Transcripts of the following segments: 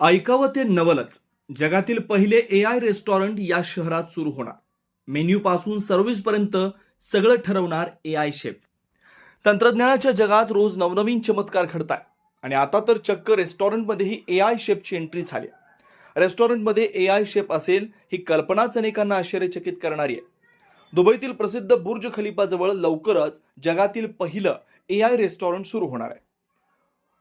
ऐकावं ते नवलच. जगातील पहिले ए आय रेस्टॉरंट या शहरात सुरू होणार. मेन्यूपासून सर्व्हिसपर्यंत सगळं ठरवणार ए आय शेफ तंत्रज्ञानाच्या जगात रोज नवनवीन चमत्कार घडताय. आणि आता तर चक्क रेस्टॉरंटमध्येही ए आय शेफची एंट्री झाली रेस्टॉरंटमध्ये ए आय शेफ असेल ही कल्पनाच अनेकांना आश्चर्यचकित करणारी आहे. दुबईतील प्रसिद्ध बुर्ज खलिफाजवळ लवकरच जगातील पहिलं ए आय रेस्टॉरंट सुरू होणार आहे.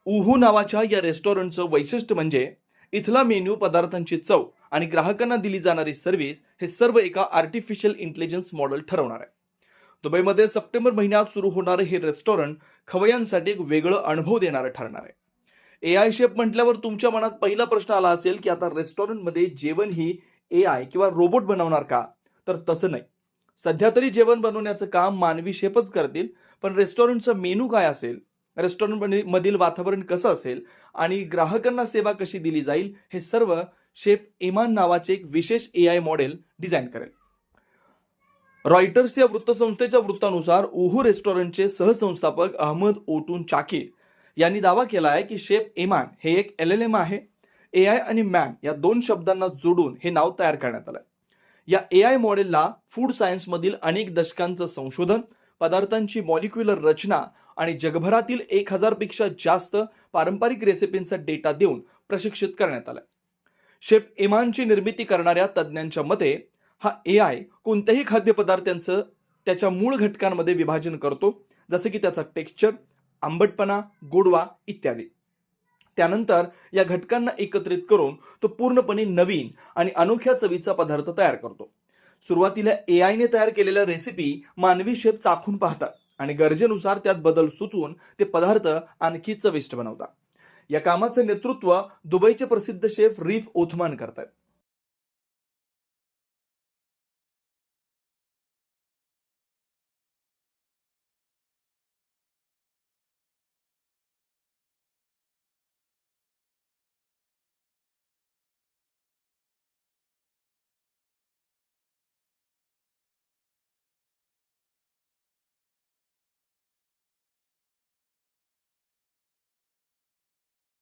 उहू नावाच्या या रेस्टॉरंटचं वैशिष्ट्य म्हणजे इथला मेन्यू पदार्थांची चव आणि ग्राहकांना दिली जाणारी सर्व्हिस हे सर्व एका आर्टिफिशियल इंटेलिजन्स मॉडेल ठरवणार आहे. दुबईमध्ये सप्टेंबर महिन्यात सुरू होणारं हे रेस्टॉरंट खवय्यांसाठी एक वेगळं अनुभव देणारं ठरणार आहे. ए आय शेफ म्हटल्यावर तुमच्या मनात पहिला प्रश्न आला असेल की आता रेस्टॉरंटमध्ये जेवण ही ए आय किंवा रोबोट बनवणार का? तर तसं नाही. सध्या तरी जेवण बनवण्याचं काम मानवी शेफच करतील पण रेस्टॉरंटचा मेनू काय असेल? रेस्टॉरंट मधील वातावरण कसं असेल आणि ग्राहकांना सेवा कशी दिली जाईल हे सर्व शेफ इमान नावाचे एक विशेष ए आय मॉडेल डिझाईन करेल. रॉयटर्स या वृत्तसंस्थेच्या वृत्तानुसार उहू रेस्टॉरंटचे सहसंस्थापक अहमद ओटून चाकीर यांनी दावा केला आहे की शेफ इमान हे एक एल एल एम आहे. ए आय आणि मॅन या दोन शब्दांना जोडून हे नाव तयार करण्यात आलं या ए आय मॉडेलला फूड सायन्समधील अनेक दशकांचं संशोधन पदार्थांची मॉलिक्युलर रचना आणि जगभरातील एक हजारपेक्षा जास्त पारंपरिक रेसिपींचा डेटा देऊन प्रशिक्षित करण्यात आलाय. शेफ इमानची निर्मिती करणाऱ्या तज्ज्ञांच्या मते हा ए आय कोणत्याही खाद्यपदार्थांचं त्याच्या मूळ घटकांमध्ये विभाजन करतो जसे की त्याचा टेक्स्चर आंबटपणा गोडवा इत्यादी. त्यानंतर या घटकांना एकत्रित करून तो पूर्णपणे नवीन आणि अनोख्या चवीचा पदार्थ तयार करतो. सुरुवातीला ए आयने तयार केलेल्या रेसिपी मानवी शेप चाखून पाहतात. आणि गरजेनुसार त्यात बदल सुचवून ते पदार्थ आणखी चविष्ट बनवतात. या कामाचं नेतृत्व दुबईचे प्रसिद्ध शेफ रीफ ओथमान करतात